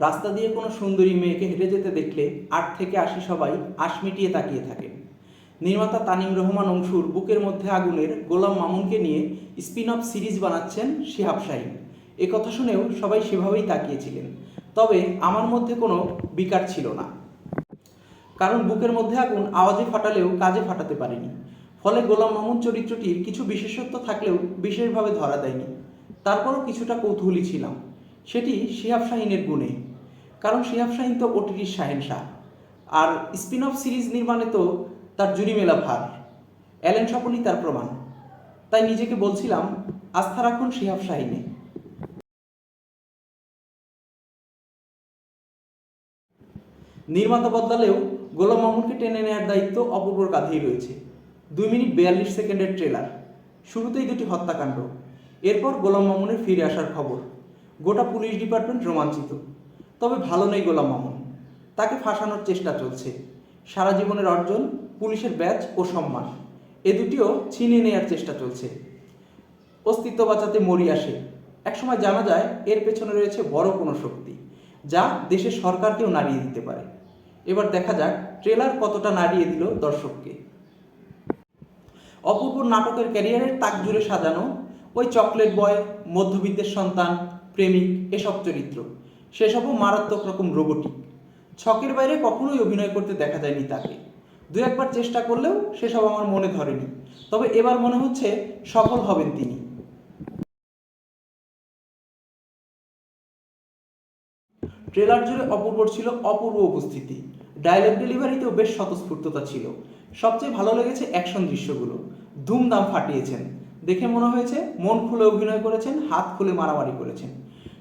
রাস্তা দিয়ে কোনো সুন্দরী মেয়েকে হেঁটে যেতে দেখলে আট থেকে আশি সবাই আশ মিটিয়ে তাকিয়ে থাকেন নির্মাতা তানিম রহমান অংশুর বুকের মধ্যে আগুনের গোলাম মামুনকে নিয়ে স্পিন অফ সিরিজ বানাচ্ছেন শিহাব শাহিন এ কথা শুনেও সবাই সেভাবেই তাকিয়েছিলেন। তবে আমার মধ্যে কোনো বিকার ছিল না। কারণ বুকের মধ্যে আগুন আওয়াজে ফাটালেও কাজে ফাটাতে পারেনি। ফলে গোলাম মামুন চরিত্রটির কিছু বিশেষত্ব থাকলেও বিশেষভাবে ধরা দেয়নি। তারপরও কিছুটা কৌতূহলী ছিলাম। সেটি শিহাব শাহিনের গুণে। কারণ শিহাব শাহিন তো ওটিটির শাহেন শাহ আর স্পিন অফ সিরিজ নির্মাণে তো তার জুরি মেলা ভার। অ্যালেন স্বপনই তার প্রমাণ। তাই নিজেকে বলছিলাম, আস্থা রাখুন শিহাব শাহিনে। নির্মাতা বদলালেও গোলাম মামুনকে টেনে নেওয়ার দায়িত্ব অপূর্বর কাঁধেই রয়েছে। দুই মিনিট বিয়াল্লিশ সেকেন্ডের ট্রেলার। শুরুতেই দুটি হত্যাকাণ্ড। এরপর গোলাম মামুনের ফিরে আসার খবর। গোটা পুলিশ ডিপার্টমেন্ট রোমাঞ্চিত। তবে ভালো নেই গোলাম মামুন। তাকে ফাঁসানোর চেষ্টা চলছে। সারা জীবনের অর্জন, পুলিশের ব্যাচ ও সম্মান। এ দুটিও ছিনিয়ে নেওয়ার চেষ্টা চলছে। অস্তিত্ব বাঁচাতে মরি আসে। একসময় জানা যায়, এর পেছনে রয়েছে বড় কোনো শক্তি, যা দেশের সরকারকেও নাড়িয়ে দিতে পারে। এবার দেখা যাক, ট্রেলার কতটা নাড়িয়ে দিল দর্শককে। অপূর্ব নাটকের ক্যারিয়ারের তাক জুড়ে সাজানো ওই চকলেট বয়, মধ্যবিত্তের সন্তান, প্রেমিক, এসব চরিত্র। সেসবও মারাত্মক রকম রোবটিক। ছকের বাইরে কখনোই অভিনয় করতে দেখা যায়নি তাকে। দু একবার চেষ্টা করলেও সেসব আমার মনে ধরেনি। তবে এবার মনে হচ্ছে সফল হবেন তিনি। ট্রেলার জুড়ে অপূর্বর ছিল অপূর্ব উপস্থিতি। ডায়লগ ডেলিভারিতেও বেশ স্বতঃস্ফূর্ততা ছিল। সবচেয়ে ভালো লেগেছে অ্যাকশন দৃশ্যগুলো। ধুমধাম ফাটিয়েছেন। দেখে মনে হয়েছে মন খুলে অভিনয় করেছেন, হাত খুলে মারামারি করেছেন।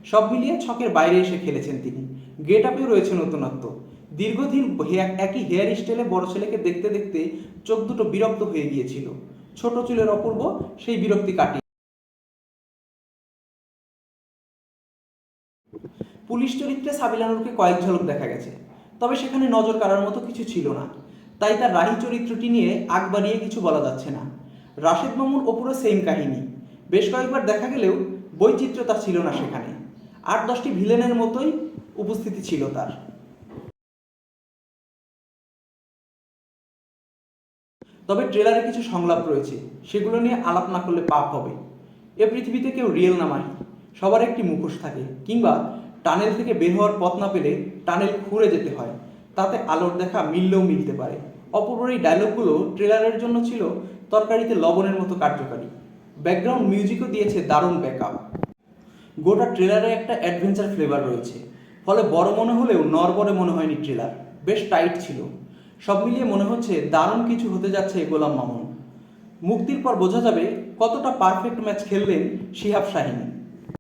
সব মিলিয়ে ছকের বাইরে এসে খেলেছেন তিনি। গেট আপেও রয়েছে নতুনত্ব। দীর্ঘদিন একই হেয়ার স্টাইলে বড় ছেলেকে দেখতে দেখতে চোখ দুটো বিরক্ত হয়ে গিয়েছিল। ছোট চুলের অপূর্ব সেই বিরক্তি কাটিয়ে পুলিশ চরিত্রে সাবিলানুরকে কয়েক ঝলক দেখা গেছে। তবে সেখানে নজর কাড়ার মতো কিছু ছিল না। তাই তার রাহি চরিত্রটি নিয়ে আগ বাড়িয়ে কিছু বলা যাচ্ছে না। রাশেদ মামুন ওপরও সেম কাহিনী। বেশ কয়েকবার দেখা গেলেও বৈচিত্র্যতা ছিল না সেখানে। আট দশটি ভিলেনের মতোই উপস্থিতি ছিল তার। তবে ট্রেলারে কিছু সংলাপ রয়েছে, সেগুলো নিয়ে আলাপ না করলে পাপ হবে। এ পৃথিবীতে কেউ রিয়েল না সবার একটি মুখোশ থাকে, কিংবা টানেল থেকে বের হওয়ার পথ না পেলে টানেল খুঁড়ে যেতে হয়, তাতে আলোর দেখা মিললেও মিলতে পারে। অপূর্বর এই ডায়লগগুলো ট্রেলারের জন্য ছিল তরকারিতে লবণের মতো কার্যকারী। ব্যাকগ্রাউন্ড মিউজিকও দিয়েছে দারুণ ব্যাকআপ গোটা ট্রেলারে একটা অ্যাডভেঞ্চার ফ্লেভার রয়েছে। ফলে বড় মনে হলেও নরবরে মনে হয়নি ট্রেলার বেশ টাইট ছিল। সব মিলিয়ে মনে হচ্ছে দারুণ কিছু হতে যাচ্ছে গোলাম মামুন। মুক্তির পর বোঝা যাবে কতটা পারফেক্ট ম্যাচ খেললেন শিহাব শাহিন।